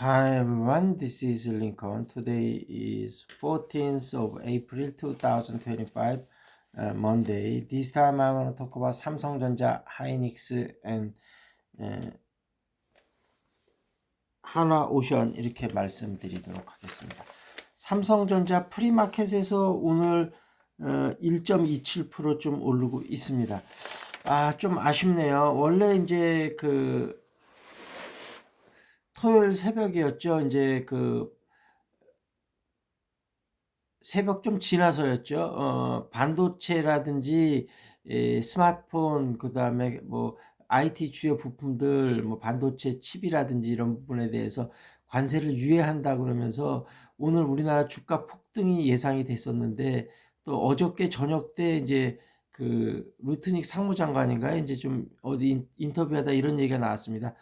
Hi everyone, this is Lincoln. Today is 14th of April 2025, uh, Monday. This time I want to talk about Samsung전자, Hynix, and uh, 하나오션 이렇게 말씀드리도록 하겠습니다. 삼성전자 프리마켓에서 오늘 어, 1.27%좀 오르고 있습니다. 아, 좀 아쉽네요. 원래 이제 그 토요일 새벽이었죠. 이제 그 새벽 좀 지나서였죠. 어, 반도체라든지 에, 스마트폰 그다음에 뭐 IT 주요 부품들 뭐 반도체 칩이라든지 이런 부분에 대해서 관세를 유예한다 그러면서 오늘 우리나라 주가 폭등이 예상이 됐었는데 또 어저께 저녁 때 이제 그 루트닉 상무장관인가요? 이제 좀 어디 인터뷰하다 이런 얘기가 나왔습니다.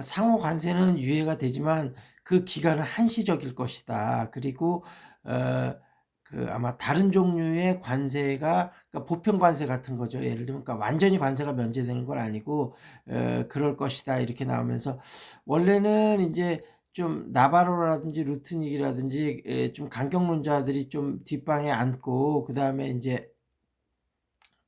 상호 관세는 유예가 되지만 그 기간은 한시적일 것이다. 그리고 어, 그 아마 다른 종류의 관세가 그러니까 보편 관세 같은 거죠. 예를 들면 그러니까 완전히 관세가 면제되는 건 아니고 어, 그럴 것이다 이렇게 나오면서 원래는 이제 좀 나바로라든지 루트닉이라든지 에, 좀 강경론자들이 좀 뒷방에 앉고 그 다음에 이제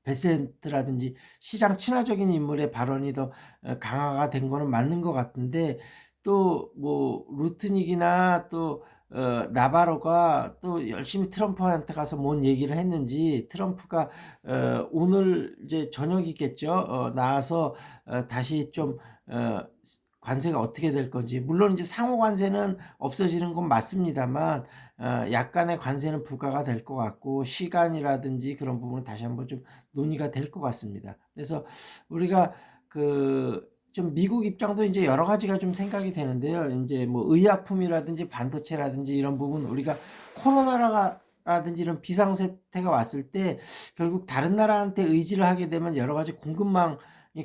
베센트라든지 시장 친화적인 인물의 발언이 더 어, 강화가 된 거는 맞는 것 같은데 또 뭐 루트닉이나 또 어, 나바로가 또 열심히 트럼프한테 가서 뭔 얘기를 했는지 트럼프가 어, 오늘 이제 저녁이겠죠. 어, 나와서 어, 다시 좀 어, 관세가 어떻게 될 건지 물론 이제 상호 관세는 없어지는 건 맞습니다만 어, 약간의 관세는 부과가 될 것 같고 시간이라든지 그런 부분은 다시 한번 좀 논의가 될 것 같습니다. 그래서 우리가 그 좀 미국 입장도 이제 여러 가지가 좀 생각이 되는데요. 이제 뭐 의약품이라든지 반도체라든지 이런 부분 우리가 코로나라든지 이런 비상사태가 왔을 때 결국 다른 나라한테 의지를 하게 되면 여러 가지 공급망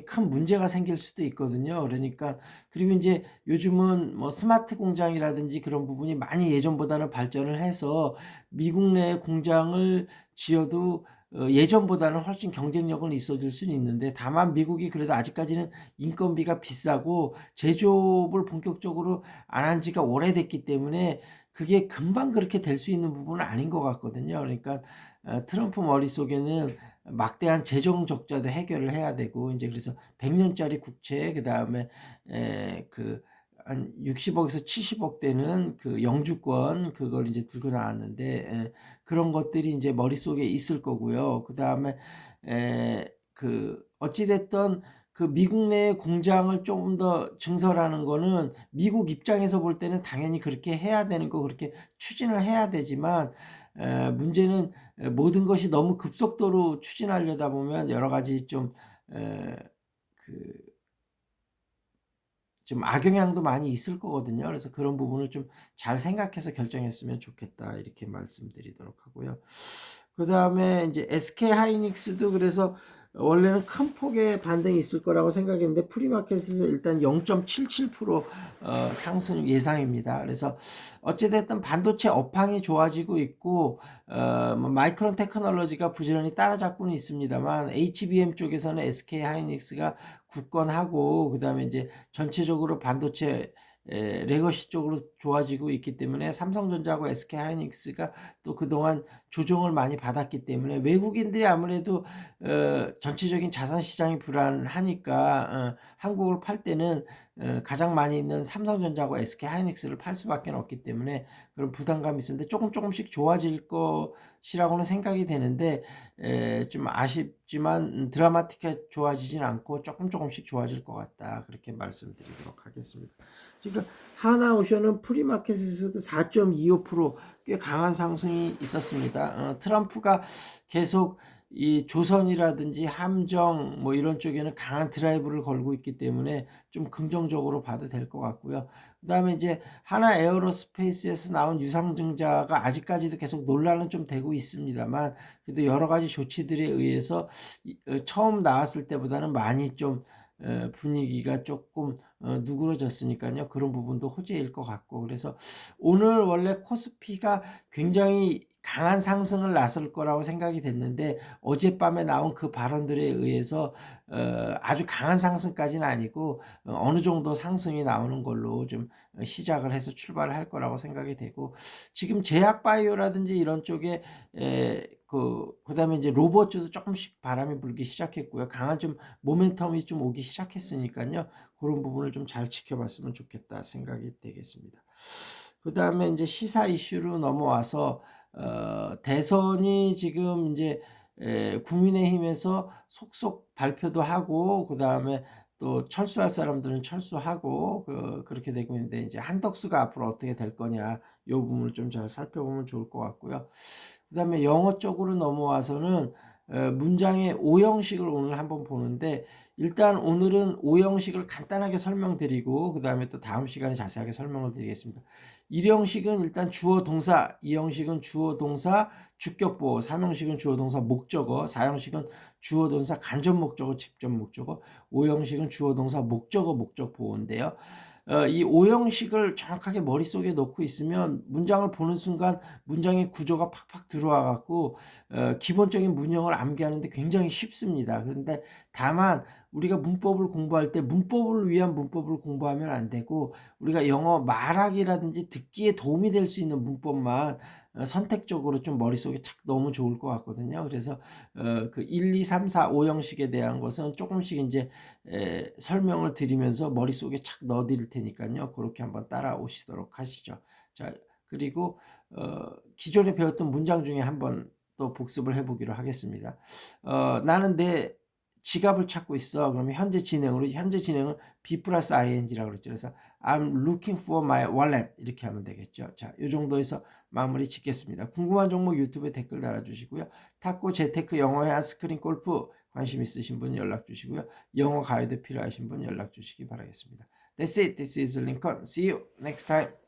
큰 문제가 생길 수도 있거든요. 그러니까 그리고 이제 요즘은 뭐 스마트 공장이라든지 그런 부분이 많이 예전보다는 발전을 해서 미국 내 공장을 지어도 어, 예전보다는 훨씬 경쟁력은 있어질 수는 있는데 다만 미국이 그래도 아직까지는 인건비가 비싸고 제조업을 본격적으로 안 한 지가 오래됐기 때문에 그게 금방 그렇게 될 수 있는 부분은 아닌 것 같거든요. 그러니까 어, 트럼프 머릿속에는 막대한 재정 적자도 해결을 해야 되고 이제 그래서 100년짜리 국채 그다음에 그 한 60억에서 70억 되는 그 영주권 그걸 이제 들고 나왔는데 에, 그런 것들이 이제 머릿속에 있을 거고요. 그다음에 그 어찌 됐던 그 미국 내 공장을 조금 더 증설하는 거는 미국 입장에서 볼 때는 당연히 그렇게 해야 되는 거 그렇게 추진을 해야 되지만 문제는 모든 것이 너무 급속도로 추진하려다 보면 여러 가지 좀, 그, 좀 악영향도 많이 있을 거거든요. 그래서 그런 부분을 좀 잘 생각해서 결정했으면 좋겠다. 이렇게 말씀드리도록 하고요. 그 다음에 이제 SK 하이닉스도 그래서 원래는 큰 폭의 반등이 있을 거라고 생각했는데 프리마켓에서 일단 0.77% 어, 상승 예상입니다. 그래서 어찌됐든 반도체 업황이 좋아지고 있고 어, 뭐 마이크론 테크놀로지가 부지런히 따라잡고는 있습니다만 HBM 쪽에서는 SK 하이닉스가 굳건하고 그다음에 이제 전체적으로 반도체 레거시 쪽으로 좋아지고 있기 때문에 삼성전자하고 SK 하이닉스가 또 그동안 조정을 많이 받았기 때문에 외국인들이 아무래도 어, 전체적인 자산 시장이 불안하니까 어, 한국을 팔 때는 어, 가장 많이 있는 삼성전자하고 SK 하이닉스를 팔 수밖에 없기 때문에 그런 부담감이 있었는데 조금 조금씩 좋아질 것이라고는 생각이 되는데 에, 좀 아쉽지만 드라마틱하게 좋아지진 않고 조금 조금씩 좋아질 것 같다 그렇게 말씀드리도록 하겠습니다. 그러니까 하나오션은 프리마켓에서도 4.25%꽤 강한 상승이 있었습니다. 어, 트럼프가 계속 이 조선이라든지 함정 뭐 이런 쪽에는 강한 드라이브를 걸고 있기 때문에 좀 긍정적으로 봐도 될 것 같고요. 그 다음에 이제 하나 에어로스페이스에서 나온 유상증자가 아직까지도 계속 논란은 좀 되고 있습니다만 그래도 여러 가지 조치들에 의해서 어, 처음 나왔을 때보다는 많이 좀 분위기가 조금 어, 누그러졌으니까요. 그런 부분도 호재일 것 같고 그래서 오늘 원래 코스피가 굉장히 강한 상승을 나설 거라고 생각이 됐는데 어젯밤에 나온 그 발언들에 의해서 어, 아주 강한 상승까지는 아니고 어, 어느 정도 상승이 나오는 걸로 좀 시작을 해서 출발을 할 거라고 생각이 되고 지금 제약 바이오라든지 이런 쪽에 에, 그 그 다음에 이제 로봇주도 조금씩 바람이 불기 시작했고요. 강한 좀 모멘텀이 좀 오기 시작했으니까요. 그런 부분을 좀 잘 지켜봤으면 좋겠다 생각이 되겠습니다. 그 다음에 이제 시사 이슈로 넘어와서 어, 대선이 지금 이제 에, 국민의힘에서 속속 발표도 하고 그 다음에 또 철수할 사람들은 철수하고 그, 그렇게 되고 있는데 이제 한덕수가 앞으로 어떻게 될 거냐 이 부분을 좀 잘 살펴보면 좋을 것 같고요. 그 다음에 영어 쪽으로 넘어와서는 어, 문장의 오형식을 오늘 한번 보는데 일단 오늘은 오형식을 간단하게 설명드리고 그 다음에 또 다음 시간에 자세하게 설명을 드리겠습니다. 1형식은 일단 주어 동사, 2형식은 주어 동사 주격보호, 3형식은 주어 동사 목적어, 4형식은 주어 동사 간접 목적어, 직접 목적어, 5형식은 주어 동사 목적어, 목적 보호인데요. 어, 이 5형식을 정확하게 머릿속에 넣고 있으면 문장을 보는 순간 문장의 구조가 팍팍 들어와 갖고 어, 기본적인 문형을 암기하는데 굉장히 쉽습니다. 그런데 다만 우리가 문법을 공부할 때 문법을 위한 문법을 공부하면 안 되고 우리가 영어 말하기라든지 듣기에 도움이 될 수 있는 문법만 어, 선택적으로 좀 머릿속에 착 넣으면 좋을 것 같거든요. 그래서 어, 그 1, 2, 3, 4, 5형식에 대한 것은 조금씩 이제 에, 설명을 드리면서 머릿속에 착 넣어 드릴 테니까요. 그렇게 한번 따라오시도록 하시죠. 자, 그리고 어, 기존에 배웠던 문장 중에 한번 또 복습을 해보기로 하겠습니다. 어, 나는 내 지갑을 찾고 있어. 그러면 현재 진행으로 현재 진행은 B 플러스 ing라고 그랬죠. 그래서 I'm looking for my wallet 이렇게 하면 되겠죠. 자, 이 정도에서 마무리 짓겠습니다. 궁금한 종목 유튜브에 댓글 달아주시고요. 탁구 재테크 영어회 아스크린 골프 관심 있으신 분 연락 주시고요. 영어 가이드 필요하신 분 연락 주시기 바라겠습니다. That's it. This is Lincoln. See you next time.